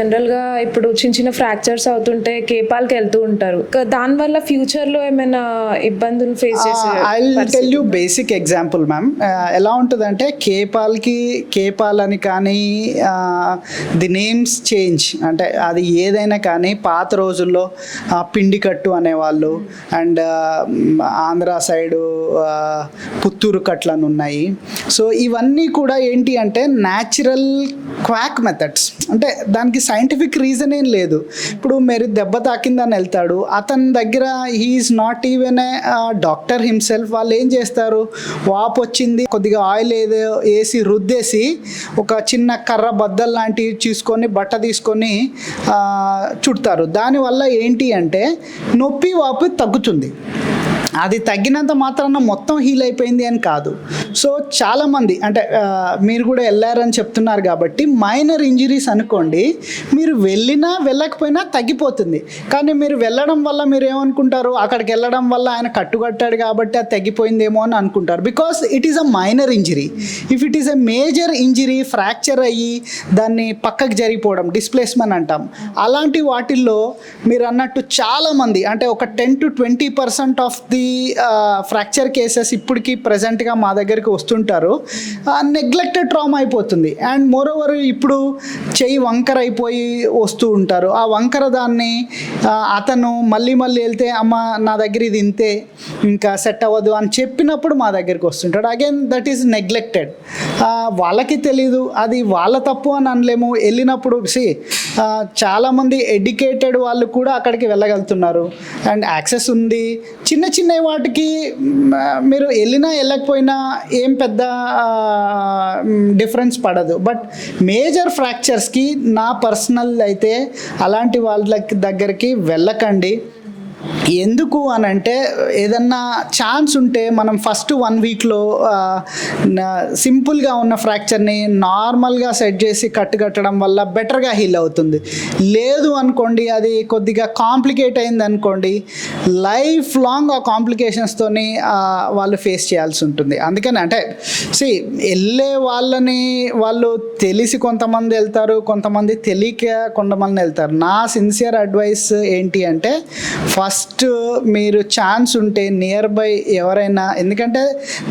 జనరల్గా ఇప్పుడు చిన్న చిన్న ఫ్రాక్చర్స్ అవుతుంటే కేపాల్కి వెళ్తూ ఉంటారు. దానివల్ల ఫ్యూచర్లో ఏమైనా ఇబ్బందులు ఫేస్ చేసే I tell you basic example ma'am ఎలా ఉంటుందంటే కేపాల్కి కేపాల్ అని కానీ ది నేమ్స్ చేంజ్ అంటే అది ఏదైనా కానీ పాత రోజుల్లో పిండి కట్టు అనేవాళ్ళు అండ్ ఆంధ్ర సైడు పుత్తూరు కట్లు అని ఉన్నాయి. సో ఇవన్నీ కూడా ఏంటి అంటే న్యాచురల్ క్వాక్ మెథడ్స్ అంటే దానికి సైంటిఫిక్ రీజన్ ఏం లేదు. ఇప్పుడు మీరు దెబ్బ తాకిందని వెళ్తాడు. అతని దగ్గర he's not even a doctor himself వాళ్ళు ఏం చేస్తారు? వాపు వచ్చింది కొద్దిగా ఆయిల్ ఏదో వేసి రుద్దేసి ఒక చిన్న కర్ర బద్దలు లాంటివి తీసుకొని బట్ట తీసుకొని చుడతారు. దానివల్ల ఏంటి అంటే నొప్పి వాపు తగ్గుతుంది. అది తగ్గినంత మాత్రాన మొత్తం హీల్ అయిపోయింది అని కాదు. సో చాలామంది అంటే మీరు కూడా వెళ్ళారని చెప్తున్నారు కాబట్టి మైనర్ ఇంజరీస్ అనుకోండి మీరు వెళ్ళినా వెళ్ళకపోయినా తగ్గిపోతుంది. కానీ మీరు వెళ్ళడం వల్ల మీరు ఏమనుకుంటారు? అక్కడికి వెళ్ళడం వల్ల ఆయన కట్టుకట్టాడు కాబట్టి అది తగ్గిపోయిందేమో అని అనుకుంటారు. Because it is a minor injury if it is a major injury fracture అయ్యి దాన్ని పక్కకు జరిగిపోవడం డిస్ప్లేస్మెంట్ అంటాం. అలాంటి వాటిల్లో మీరు అన్నట్టు చాలామంది అంటే ఒక ten to twenty percent of the fracture cases ఇప్పటికీ ప్రజెంట్గా మా దగ్గరికి వస్తుంటారు. నెగ్లెక్టెడ్ ట్రామా అయిపోతుంది. అండ్ మోర్ ఓవర్ ఇప్పుడు చెయ్యి వంకర అయిపోయి వస్తూ ఉంటారు. ఆ వంకర దాన్ని అతను మళ్ళీ మళ్ళీ వెళ్తే అమ్మ నా దగ్గర ఇది ఇంతే ఇంకా సెట్ అవ్వదు అని చెప్పినప్పుడు మా దగ్గరికి వస్తుంటాడు. అగైన్ దట్ ఈస్ నెగ్లెక్టెడ్ వాళ్ళకి తెలీదు. అది వాళ్ళ తప్పు అని అనలేము. వెళ్ళినప్పుడు సి చాలామంది ఎడ్యుకేటెడ్ వాళ్ళు కూడా అక్కడికి వెళ్ళగలుగుతున్నారు. అండ్ యాక్సెస్ ఉంది. చిన్న చిన్న వాటికి మీరు వెళ్ళినా వెళ్ళకపోయినా ఏం పెద్ద డిఫరెన్స్ పడదు. బట్ మేజర్ ఫ్రాక్చర్స్కి నా పర్సనల్ అయితే అలాంటి వాళ్ళ దగ్గరికి వెళ్ళకండి. ఎందుకు అని అంటే ఏదన్నా ఛాన్స్ ఉంటే మనం ఫస్ట్ వన్ వీక్లో సింపుల్గా ఉన్న ఫ్రాక్చర్ని నార్మల్గా సెట్ చేసి కట్టు కట్టడం వల్ల బెటర్గా హీల్ అవుతుంది. లేదు అనుకోండి అది కొద్దిగా కాంప్లికేట్ అయింది అనుకోండి లైఫ్ లాంగ్ ఆ కాంప్లికేషన్స్తోని వాళ్ళు ఫేస్ చేయాల్సి ఉంటుంది. అందుకని అంటే సి వెళ్ళే వాళ్ళని వాళ్ళు తెలిసి కొంతమంది వెళ్తారు కొంతమంది తెలియక కొంతమంది వెళ్తారు. నా సిన్సియర్ అడ్వైస్ ఏంటి అంటే ఫస్ట్ మీరు ఛాన్స్ ఉంటే నియర్ బై ఎవరైనా ఎందుకంటే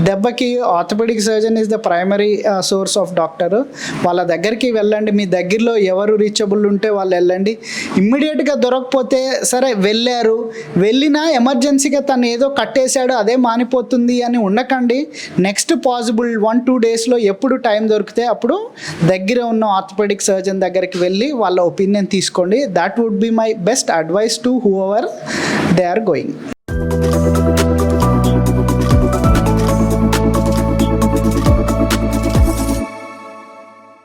దెబ్బకి orthopaedic surgeon is the primary source of doctor వాళ్ళ దగ్గరికి వెళ్ళండి మీ దగ్గరలో ఎవరు రీచబుల్ ఉంటే వాళ్ళు వెళ్ళండి. ఇమ్మీడియట్గా దొరకకపోతే సరే వెళ్ళారు. వెళ్ళినా ఎమర్జెన్సీగా తను ఏదో కట్టేశాడు అదే మానిపోతుంది అని ఉండకండి. నెక్స్ట్ పాసిబుల్ వన్ టూ డేస్లో ఎప్పుడు టైం దొరికితే అప్పుడు దగ్గర ఉన్న ఆర్థోపెడిక్ సర్జన్ దగ్గరికి వెళ్ళి వాళ్ళ ఒపీనియన్ తీసుకోండి. That would be my best advice to whoever they are going.